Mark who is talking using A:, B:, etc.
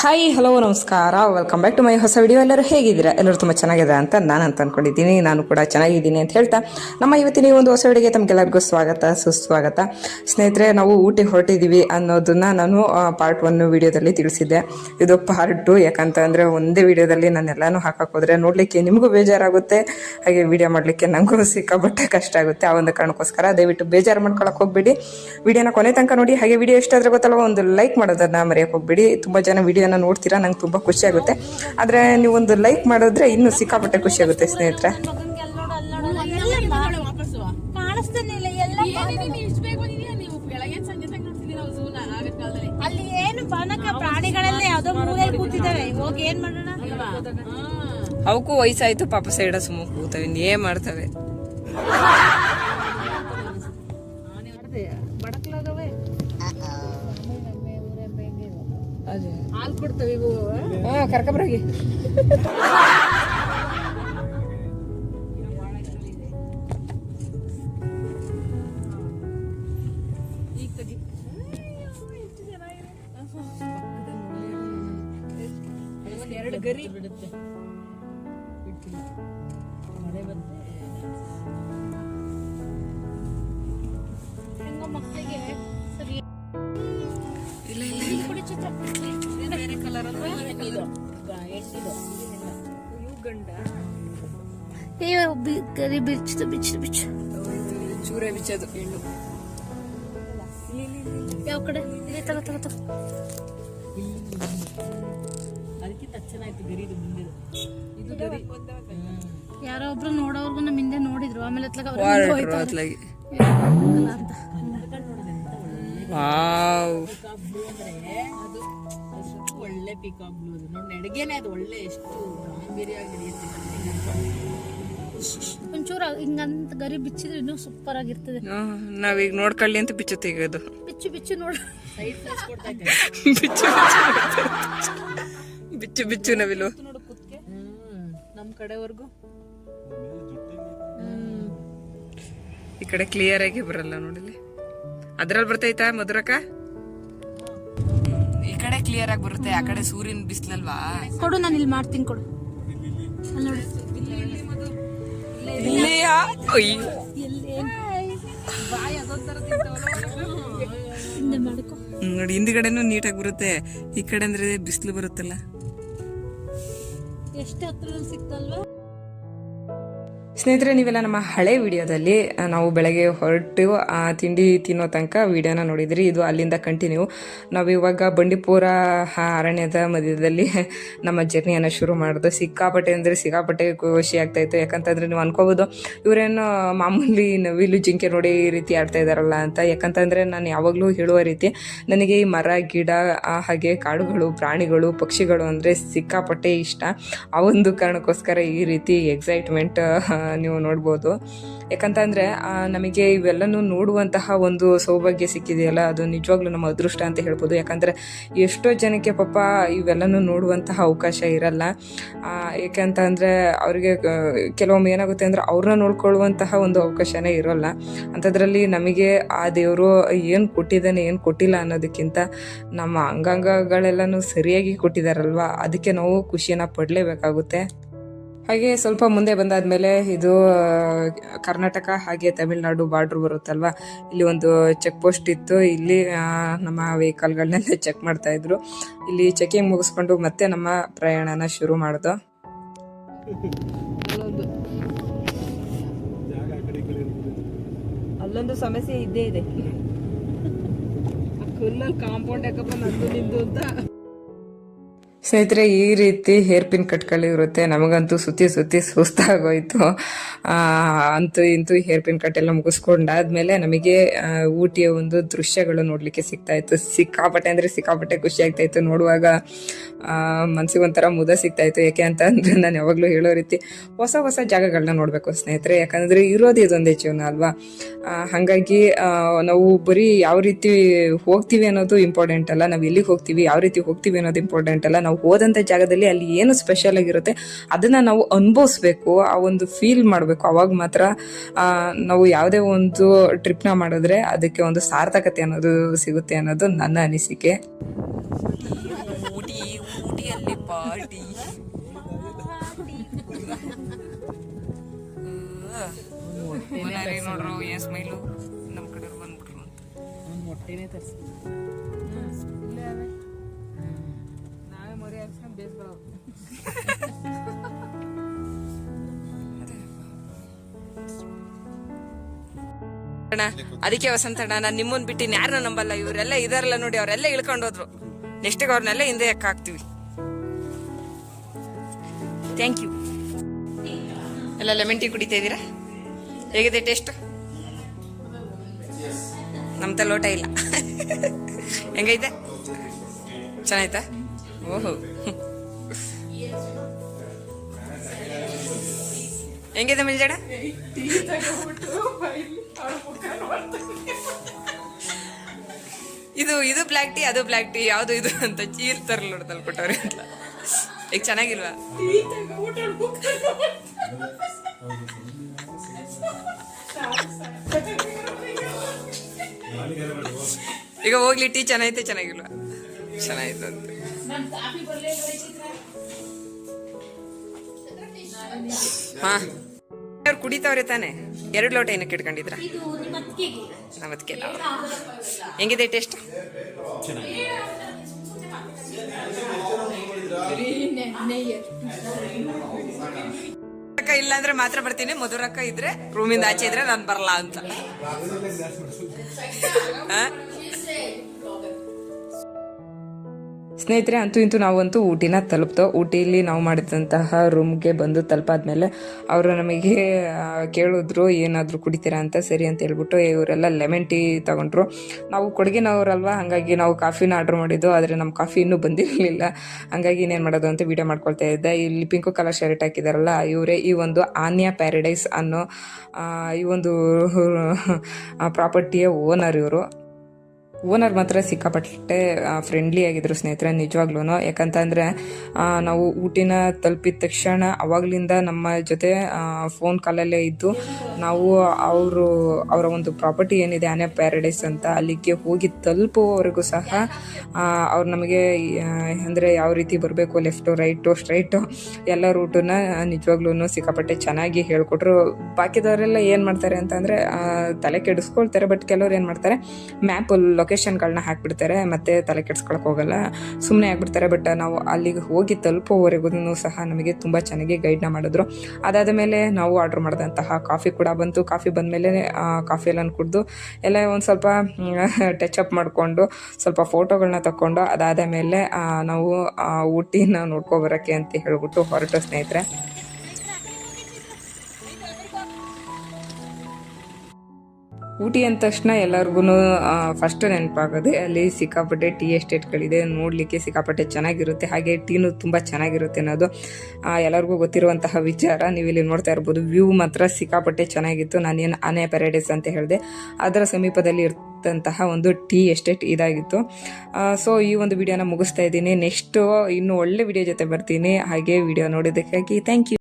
A: Hi hello ನಮಸ್ಕಾರ. Welcome back to my ಹೊಸ video ಎಲ್ಲರೂ ಹೇಗಿದ್ದೀರಾ? ಎಲ್ಲರೂ ತುಂಬ ಚೆನ್ನಾಗಿದೆ ಅಂತ ನಾನು ಅಂತ ಅಂದ್ಕೊಂಡಿದ್ದೀನಿ ನಾನು ಕೂಡ ಚೆನ್ನಾಗಿದ್ದೀನಿ ಅಂತ ಹೇಳ್ತಾ. ನಮ್ಮ ಇವತ್ತಿನ ಈ ಒಂದು ಹೊಸ ವಿಡಿಯೋಗೆ ತಮಗೆಲ್ಲರಿಗೂ ಸ್ವಾಗತ, ಸುಸ್ವಾಗತ. ಸ್ನೇಹಿತರೆ, ನಾವು ಊಟಿಗೆ ಹೊರಟಿದ್ದೀವಿ ಅನ್ನೋದನ್ನು ನಾನು ಪಾರ್ಟ್ ಒನ್ ವಿಡಿಯೋದಲ್ಲಿ ತಿಳಿಸಿದ್ದೆ. ಇದು ಪಾರ್ಟ್ ಟು ಯಾಕಂತಂದರೆ ಒಂದೇ ವಿಡಿಯೋದಲ್ಲಿ ನಾನು ಎಲ್ಲನೂ ಹಾಕಕ್ಕೆ ಹೋದ್ರೆ ನೋಡಲಿಕ್ಕೆ ನಿಮಗೂ ಬೇಜಾರಾಗುತ್ತೆ. ಹಾಗೆ ವಿಡಿಯೋ ಮಾಡಲಿಕ್ಕೆ ನನಗೂ ಸಿಕ್ಕಾಬಟ್ಟೆ ಕಷ್ಟ ಆಗುತ್ತೆ. ಆ ಒಂದು ಕಾರಣಕ್ಕೋಸ್ಕರ ದಯವಿಟ್ಟು ಬೇಜಾರು ಮಾಡ್ಕೊಳಕ್ಕೆ ಹೋಗ್ಬೇಡಿ. ವಿಡಿಯೋನ ಕೊನೆ ತನಕ ನೋಡಿ. ಹಾಗೆ ವಿಡಿಯೋ ಇಷ್ಟ ಗೊತ್ತಲ್ಲ ಒಂದು ಲೈಕ್ ಮಾಡೋದನ್ನು ಮರೆಯಕ್ಕೆ ಹೋಗ್ಬೇಡಿ. ತುಂಬ ಜನ ವಿಡಿಯೋನ ನೋಡ್ತೀರಾ ನಂಗೆ ತುಂಬ ಖುಷಿ ಆಗುತ್ತೆ. ಆದರೆ ನೀವು ಒಂದು ಲೈಕ್ ಮಾಡಿದ್ರೆ ಇನ್ನೂ ಸಿಕ್ಕಾಪಟ್ಟೆ ಖುಷಿ ಆಗುತ್ತೆ ಸ್ನೇಹಿತರೆ.
B: ಕಾಣಿಸ್ತಾನೆ ಇಲ್ಲ ಎಲ್ಲ ಅಲ್ಲಿ ಏನು ಬಾನಕ ಪ್ರಾಣಿಗಳೆಲ್ಲ ಯಾವ್ದೋ ಮೂಲೆಯಲ್ಲಿ ಕೂತಿದ್ದಾರೆ. ಹೋಗಿ ಏನ್ ಮಾಡೋಣ?
A: ಅವಕ್ಕೂ ವಯಸ್ಸಾಯ್ತು ಪಾಪ ಸೈಡ ಸುಮ್ಮ ಕೂತವೆ ಏನ್ ಮಾಡ್ತವೆ.
B: ಹಾಲು ಕೊಡ್ತವೆ ಇವು
A: ಹಾ ಕರ್ಕೊಬ್ರಾಗಿ
B: ಎರಡು ಗರಿ ಬಿಡುತ್ತೆ ಗಂಡ ಅಯ್ಯೋ ಗರಿ ಬಿಚ್ಚು ಬಿಚ್ಚು ಬಿಚ್ಚು
A: ಚೂರೆ ಬಿಚ್ಚೋದು ಹೆಣ್ಣು
B: ಯಾವ ಕಡೆ? ಇಲ್ಲಿ ತಗೋ ತಗೋ ತಗೋ.
C: ಅದಕ್ಕಿಂತ ಚೆನ್ನಾಯ್ತು ಗರಿದು ಮುಂದೆ. ಇದು ಗರಿ.
B: ಯಾರೋ ಒಬ್ರು ನೋಡೋರ್ಗು ನಮ್ಮ ಹಿಂದೆ ನೋಡಿದ್ರು. ಆಮೇಲೆ ಅತ್ಲಾಗ ಅವ್ರ
A: ಹೋಯ್ತು ಅತ್ಲಾಗಿ
B: ಅಂತ.
A: ವಾವ್.
C: ಒಳ್ಳೆ ಪಿಕಾಕ್ ಬ್ಲೂ ಅದು ನೋಡಿ ನಡಿಗೆನೆ ಅದು ಒಳ್ಳೆ ಎಷ್ಟು ಗಾಂಭೀರ್ಯವಾಗಿ ನಡೆಯುತ್ತೆ
B: ಒಂಚೂರು ಹಿಂಗಂತ ಗರಿ ಬಿಚ್ಚಿದ್ರೆ ಇನ್ನೂ ಸೂಪರ್ ಆಗಿರ್ತದೆ.
A: ನಾವೀಗ ನೋಡ್ಕೊಳ್ಳಿ ಅಂತ ಬಿಚ್ಚು ತೆಗೆಯೋದು.
B: ಬಿಚ್ಚು ಬಿಚ್ಚು ನೋಡಿ.
A: ಬಿಚ್ಚು ಬಿಚ್ಚು ಬಿಚ್ಚು ನವಿಲು.
C: ನೋಡು ಕುತ್ಕೆ ನಮ್ಮ ನಮ್ ಕಡೆವರೆಗೂ
A: ಈ ಕಡೆ ಕ್ಲಿಯರ್ ಆಗಿ ಬರಲ್ಲ ನೋಡಿಲಿ ಅದ್ರಲ್ಲಿ ಬರ್ತೈತಾ ಮಧುರಕ? ಈ ಕಡೆ ಕ್ಲಿಯರ್ ಆಗಿ ಬರುತ್ತೆ ಆ ಕಡೆ ಸೂರ್ಯನ ಬಿಸಿಲಲ್ವಾ?
B: ಕೊಡು ನಾನು ಇಲ್ಲಿ ಮಾಡ್ತೀನಿ ಕೊಡು. ನೋಡಿ.
A: ಹಿಂದ್ಗಡೆನೂ ನೀಟಾಗಿ ಬರುತ್ತೆ. ಈ ಕಡೆ ಅಂದ್ರೆ ಬಿಸಿಲು ಬರುತ್ತಲ್ಲ.
B: ಎಷ್ಟು ಹತ್ರ ಸಿಕ್ತಲ್ವಾ?
A: ಸ್ನೇಹಿತರೆ, ನೀವೆಲ್ಲ ನಮ್ಮ ಹಳೆ ವಿಡಿಯೋದಲ್ಲಿ ನಾವು ಬೆಳಗ್ಗೆ ಹೊರಟು, ಆ, ತಿಂಡಿ ತಿನ್ನೋ ತನಕ ವಿಡಿಯೋನ ನೋಡಿದ್ರಿ. ಇದು ಅಲ್ಲಿಂದ ಕಂಟಿನ್ಯೂ. ನಾವು ಇವಾಗ ಬಂಡೀಪುರ ಅರಣ್ಯದ ಮಧ್ಯದಲ್ಲಿ ನಮ್ಮ ಜರ್ನಿಯನ್ನು ಶುರು ಮಾಡೋದು. ಸಿಕ್ಕಾಪಟ್ಟೆ ಅಂದರೆ ಸಿಕ್ಕಾಪಟ್ಟೆ ಖುಷಿ ಆಗ್ತಾ ಇತ್ತು. ಯಾಕಂತಂದ್ರೆ ನೀವು ಅನ್ಕೋಬೋದು, ಇವರೇನು ಮಾಮೂಲಿ ನವಿಲು ಜಿಂಕೆ ನೋಡಿ ಈ ರೀತಿ ಆಡ್ತಾ ಇದ್ದಾರಲ್ಲ ಅಂತ. ಯಾಕಂತಂದ್ರೆ ನಾನು ಯಾವಾಗಲೂ ಹೇಳುವ ರೀತಿ, ನನಗೆ ಈ ಮರ, ಗಿಡ ಹಾಗೆ ಕಾಡುಗಳು, ಪ್ರಾಣಿಗಳು, ಪಕ್ಷಿಗಳು ಅಂದರೆ ಸಿಕ್ಕಾಪಟ್ಟೆ ಇಷ್ಟ. ಆ ಒಂದು ಕಾರಣಕ್ಕೋಸ್ಕರ ಈ ರೀತಿ ಎಕ್ಸೈಟ್ಮೆಂಟ್ ನೀವು ನೋಡ್ಬೋದು. ಯಾಕಂತಂದರೆ ನಮಗೆ ಇವೆಲ್ಲನೂ ನೋಡುವಂತಹ ಒಂದು ಸೌಭಾಗ್ಯ ಸಿಕ್ಕಿದೆಯಲ್ಲ, ಅದು ನಿಜವಾಗ್ಲೂ ನಮ್ಮ ಅದೃಷ್ಟ ಅಂತ ಹೇಳ್ಬೋದು. ಯಾಕಂದರೆ, ಎಷ್ಟೋ ಜನಕ್ಕೆ ಪಾಪ ಇವೆಲ್ಲನೂ ನೋಡುವಂತಹ ಅವಕಾಶ ಇರಲ್ಲ. ಏಕೆಂತ ಅಂದರೆ ಅವರಿಗೆ ಕೆಲವೊಮ್ಮೆ ಏನಾಗುತ್ತೆ ಅಂದರೆ, ಅವ್ರನ್ನ ನೋಡ್ಕೊಳ್ಳುವಂತಹ ಒಂದು ಅವಕಾಶನೇ ಇರೋಲ್ಲ. ಅಂಥದ್ರಲ್ಲಿ ನಮಗೆ ಆ ದೇವರು ಏನು ಕೊಟ್ಟಿದ್ದಾನೆ, ಏನು ಕೊಟ್ಟಿಲ್ಲ ಅನ್ನೋದಕ್ಕಿಂತ ನಮ್ಮ ಅಂಗಾಂಗಗಳೆಲ್ಲನೂ ಸರಿಯಾಗಿ ಕೊಟ್ಟಿದ್ದಾರಲ್ವ? ಅದಕ್ಕೆ ನಾವು ಖುಷಿನ ಪಡಲೇಬೇಕಾಗುತ್ತೆ. ಹಾಗೆ ಸ್ವಲ್ಪ ಮುಂದೆ ಬಂದಾದ್ಮೇಲೆ ಇದು ಕರ್ನಾಟಕ ಹಾಗೆ ತಮಿಳುನಾಡು ಬಾರ್ಡ್ರ್ ಬರುತ್ತಲ್ವಾ? ಇಲ್ಲಿ ಒಂದು ಚೆಕ್ ಪೋಸ್ಟ್ ಇತ್ತು. ಇಲ್ಲಿ ನಮ್ಮ ವೆಹಿಕಲ್ಗಳನ್ನೆಲ್ಲ ಚೆಕ್ ಮಾಡ್ತಾ ಇದ್ರು. ಇಲ್ಲಿ ಚೆಕಿಂಗ್ ಮುಗಿಸ್ಕೊಂಡು ಮತ್ತೆ ನಮ್ಮ ಪ್ರಯಾಣನ ಶುರು ಮಾಡ್ದು.
C: ಅಲ್ಲೊಂದು ಸಮಸ್ಯೆ ಇದ್ದೇ ಇದೆ. ಕಾಂಪೌಂಡ್ ಯಾಕಪ್ಪ ನಂದು ನಿಂದು ಅಂತ?
A: ಸ್ನೇಹಿತರೆ ಈ ರೀತಿ ಹೇರ್ ಪಿನ್ ಕಟ್ಗಳಿರುತ್ತೆ ನಮಗಂತೂ ಸುತ್ತಿ ಸುತ್ತಿ ಸುಸ್ತಾಗೋಯ್ತು. ಅಂತೂ ಇಂತೂ ಹೇರ್ ಪಿನ್ ಕಟ್ ಎಲ್ಲ ಮುಗಿಸ್ಕೊಂಡಾದ್ಮೇಲೆ ನಮಗೆ ಊಟಿಯ ಒಂದು ದೃಶ್ಯಗಳು ನೋಡಲಿಕ್ಕೆ ಸಿಗ್ತಾ ಇತ್ತು. ಸಿಕ್ಕಾಪಟ್ಟೆ ಅಂದರೆ ಸಿಕ್ಕಾಪಟ್ಟೆ ಖುಷಿ ಆಗ್ತಾ ಇತ್ತು. ನೋಡುವಾಗ ಆ, ಮನ್ಸಿಗೆ ಒಂಥರ ಮುದ ಸಿಗ್ತಾ ಇತ್ತು. ಯಾಕೆ ಅಂತ ಅಂದ್ರೆ ನಾನು ಯಾವಾಗಲೂ ಹೇಳೋ ರೀತಿ ಹೊಸ ಹೊಸ ಜಾಗಗಳನ್ನ ನೋಡಬೇಕು ಸ್ನೇಹಿತರೆ. ಯಾಕಂದ್ರೆ ಇರೋದು ಇದೊಂದೇ ಜೀವನ ಅಲ್ವಾ? ಹಾಗಾಗಿ ನಾವು ಬರೀ ಯಾವ ರೀತಿ ಹೋಗ್ತೀವಿ ಅನ್ನೋದು ಇಂಪಾರ್ಟೆಂಟ್ ಅಲ್ಲ. ನಾವು ಎಲ್ಲಿಗೆ ಹೋಗ್ತೀವಿ ಯಾವ ರೀತಿ ಹೋಗ್ತೀವಿ ಅನ್ನೋದು ಇಂಪಾರ್ಟೆಂಟ್ ಅಲ್ಲ. ನಾವು ಹೋದಂಥ ಜಾಗದಲ್ಲಿ ಅಲ್ಲಿ ಏನು ಸ್ಪೆಷಲ್ ಆಗಿರುತ್ತೆ ಅದನ್ನ ನಾವು ಅನುಭವಿಸ್ಬೇಕು ಆ ಒಂದು ಫೀಲ್ ಮಾಡಬೇಕು. ಅವಾಗ ಮಾತ್ರ ನಾವು ಯಾವುದೇ ಒಂದು ಟ್ರಿಪ್ನ ಮಾಡಿದ್ರೆ ಅದಕ್ಕೆ ಒಂದು ಸಾರ್ಥಕತೆ ಅನ್ನೋದು ಸಿಗುತ್ತೆ ಅನ್ನೋದು ನನ್ನ ಅನಿಸಿಕೆ. ಊಟಿ ಪಾರ್ಟಿ ನೋಡ್ರು ಏನ್ ಸ್ಮೈಲು ನಮ್ಮ ಕಡೆ ಬಂದ್ಬಿಟ್ರು ಅಂತ.
C: ತರಿಸಿ
A: ಅಣ್ಣ, ಅದಕ್ಕೆ ವಸಂತಣ್ಣ ನಾನು ನಿಮ್ಮನ್ ಬಿಟ್ಟು ಯಾರನ್ನ ನಂಬಲ್ಲ. ಇವರೆಲ್ಲ ಇದಾರಲ್ಲ ನೋಡಿ, ಅವರೆಲ್ಲ ಇಳ್ಕೊಂಡು ಹೋದ್ರು. ನೆಕ್ಸ್ಟ್ ಅವ್ರನ್ನೆಲ್ಲ ಹಿಂದೆ ಹಾಕ್ತಿವಿ. ಥ್ಯಾಂಕ್ ಯು ಎಲ್ಲ ಲೆಮನ್ ಟೀ ಕುಡಿತಾ ಇದ್ದೀರಾ? ಹೇಗಿದೆ ಟೇಸ್ಟ್ ನಮ್ಮ ತಲೋಟ ಇಲ್ಲ. ಹೆಂಗೈತೆ? ಚೆನ್ನಾಯ್ತಾ? ಓಹೋ. ಹೆಂಗಿದೆ ಮಿಲ್ಜಡ? ಇದು ಇದು ಬ್ಲ್ಯಾಕ್ ಟೀ ಅದು ಬ್ಲ್ಯಾಕ್ ಟೀ ಯಾವುದು ಇದು ಅಂತ ಚೀರ್ತಾರಲ್ಲ ನೋಡ್ತಲ್ ಕೊಟ್ಟವ್ರೆ ಅಂತ. ಈಗ ಚೆನ್ನಾಗಿಲ್ವಾ? ಈಗ ಹೋಗ್ಲಿ ಟೀ ಚೆನ್ನಾಗಿತ್ತು ಚೆನ್ನಾಗಿಲ್ವಾ? ಚೆನ್ನಾಗಿತ್ತು ಅಂತ. ಹಾ. ಅವ್ರು ಕುಡಿತಾವ್ರೆ ತಾನೆ. ಎರಡು ಲೋಟ ಏನಕ್ಕೆ ಇಟ್ಕೊಂಡಿದ್ರ ನಮ್ಮದಕ್ಕೆ ಹೆಂಗಿದೆ ಟೇಸ್ಟ್ ಇಲ್ಲ ಅಂದ್ರೆ ಮಾತ್ರ ಬರ್ತೀನಿ. ಮಧುರಕ್ಕ ಇದ್ರೆ ರೂಮಿಂದ ಆಚೆ ಇದ್ರೆ ನಾನು ಬರಲ್ಲ ಅಂತ. ಸ್ನೇಹಿತರೆ, ಅಂತೂ ಇಂತೂ ನಾವಂತೂ ಊಟಿನ ತಲುಪ್ತೋ ಊಟಿಲಿ ನಾವು ಮಾಡಿದಂತಹ ರೂಮ್ಗೆ ಬಂದು ತಲುಪಾದ್ಮೇಲೆ ಅವರು ನಮಗೆ ಕೇಳಿದ್ರು, ಏನಾದರೂ ಕುಡಿತೀರಾ ಅಂತ, ಸರಿ ಅಂತ ಹೇಳ್ಬಿಟ್ಟು ಇವರೆಲ್ಲ ಲೆಮನ್ ಟೀ ತಗೊಂಡ್ರು. ನಾವು ಕೊಡಗಿನವರಲ್ವಾ ಹಾಗಾಗಿ ನಾವು ಕಾಫಿನ ಆರ್ಡ್ರ್ ಮಾಡಿದ್ದು, ಆದರೆ ನಮ್ಮ ಕಾಫಿ ಇನ್ನೂ ಬಂದಿರಲಿಲ್ಲ. ಹಾಗಾಗಿ ಇನ್ನೇನು ಮಾಡೋದು ಅಂತ ವೀಡಿಯೋ ಮಾಡ್ಕೊಳ್ತಾ ಇದ್ದೆ. ಇಲ್ಲಿ ಪಿಂಕು ಕಲರ್ ಶರ್ಟ್ ಹಾಕಿದಾರಲ್ಲ, ಇವರೇ ಈ ಒಂದು ಆನ್ಯಾ ಪ್ಯಾರಡೈಸ್ ಅನ್ನೋ ಈ ಒಂದು ಪ್ರಾಪರ್ಟಿಯ ಓನರ್ ಇವರು. ಓನರ್ ಮಾತ್ರ ಸಿಕ್ಕಾಪಟ್ಟೆ ಫ್ರೆಂಡ್ಲಿ ಆಗಿದ್ರು ಸ್ನೇಹಿತರೆ ನಿಜವಾಗ್ಲೂ ಯಾಕಂತಂದರೆ ನಾವು ಊಟಿನ ತಲುಪಿದ ತಕ್ಷಣ ಅವಾಗ್ಲಿಂದ ನಮ್ಮ ಜೊತೆ ಫೋನ್ ಕಾಲಲ್ಲೇ ಇದ್ದು ನಾವು ಅವರು, ಅವರ ಒಂದು ಪ್ರಾಪರ್ಟಿ ಏನಿದೆ, ಆನೆ ಪ್ಯಾರಡೈಸ್ ಅಂತ ಅಲ್ಲಿಗೆ ಹೋಗಿ ತಲುಪುವವರೆಗೂ ಸಹ ಅವ್ರು ನಮಗೆ ಅಂದರೆ ಅಂದ್ರೆ ಯಾವ ರೀತಿ ಬರಬೇಕು ಲೆಫ್ಟು ರೈಟು ಸ್ಟ್ರೈಟು ಎಲ್ಲ ರೂಟನ್ನ ನಿಜವಾಗ್ಲೂ ಸಿಕ್ಕಾಪಟ್ಟೆ ಚೆನ್ನಾಗಿ ಹೇಳ್ಕೊಟ್ರು. ಬಾಕಿದವರೆಲ್ಲ ಏನು ಮಾಡ್ತಾರೆ ಅಂತಂದರೆ ತಲೆ ಕೆಡಿಸ್ಕೊಳ್ತಾರೆ ಬಟ್ ಕೆಲವ್ರು ಏನು ಮಾಡ್ತಾರೆ ಮ್ಯಾಪ್ ಲೊಕೇಶನ್ಗಳನ್ನ ಹಾಕ್ಬಿಡ್ತಾರೆ, ಮತ್ತೆ ತಲೆ ಕೆಡ್ಸ್ಕೊಳಕ್ ಹೋಗಲ್ಲ. ಸುಮ್ಮನೆ ಆಗ್ಬಿಡ್ತಾರೆ ಬಟ್ ನಾವು ಅಲ್ಲಿಗೆ ಹೋಗಿ ತಲುಪೋವರೆಗೂ ಸಹ ನಮಗೆ ತುಂಬ ಚೆನ್ನಾಗಿ ಗೈಡ್ನ ಮಾಡಿದ್ರು. ಅದಾದ ಮೇಲೆ ನಾವು ಆರ್ಡರ್ ಮಾಡಿದಂತಹ ಕಾಫಿ ಕೂಡ ಬಂತು. ಕಾಫಿ ಬಂದಮೇಲೆ ಕಾಫಿ ಎಲ್ಲ ಕುಡಿದು, ಎಲ್ಲ ಒಂದು ಸ್ವಲ್ಪ ಟಚ್ ಅಪ್ ಮಾಡಿಕೊಂಡು, ಸ್ವಲ್ಪ ಫೋಟೋಗಳನ್ನ ತಗೊಂಡು ಅದಾದ ಮೇಲೆ ನಾವು ಊಟಿನ ನೋಡ್ಕೊಬರಕ್ಕೆ ಅಂತ ಹೇಳ್ಬಿಟ್ಟು ಹೊರಟು ಸ್ನೇಹಿತರೆ. ಊಟಿ ಅಂದ ತಕ್ಷಣ ಎಲ್ಲರಿಗೂ ಫಸ್ಟ್ ನೆನಪಾಗೋದೆ, ಅಲ್ಲಿ ಸಿಕ್ಕಾಪಟ್ಟೆ ಟೀ ಎಸ್ಟೇಟ್ಗಳಿದೆ, ನೋಡಲಿಕ್ಕೆ ಸಿಕ್ಕಾಪಟ್ಟೆ ಚೆನ್ನಾಗಿರುತ್ತೆ, ಹಾಗೆ ಟೀನು ತುಂಬ ಚೆನ್ನಾಗಿರುತ್ತೆ ಅನ್ನೋದು ಎಲ್ಲರಿಗೂ ಗೊತ್ತಿರುವಂತಹ ವಿಚಾರ. ನೀವು ಇಲ್ಲಿ ನೋಡ್ತಾ ಇರ್ಬೋದು, ವ್ಯೂ ಮಾತ್ರ ಸಿಕ್ಕಾಪಟ್ಟೆ ಚೆನ್ನಾಗಿತ್ತು. ನಾನೇನು ಆನೆ ಪ್ಯಾರಡೈಸ್ ಅಂತ ಹೇಳಿದೆ, ಅದರ ಸಮೀಪದಲ್ಲಿ ಇರ್ತಂತಹ ಒಂದು ಟೀ ಎಸ್ಟೇಟ್ ಇದಾಗಿತ್ತು. ಸೊ, ಈ ಒಂದು ವಿಡಿಯೋನ ಮುಗಿಸ್ತಾ ಇದ್ದೀನಿ. ನೆಕ್ಸ್ಟು, ಇನ್ನು ಒಳ್ಳೆ ವಿಡಿಯೋ ಜೊತೆ ಬರ್ತೀನಿ. ಹಾಗೆ ವಿಡಿಯೋ ನೋಡಿದ್ದಕ್ಕಾಗಿ ಥ್ಯಾಂಕ್ ಯು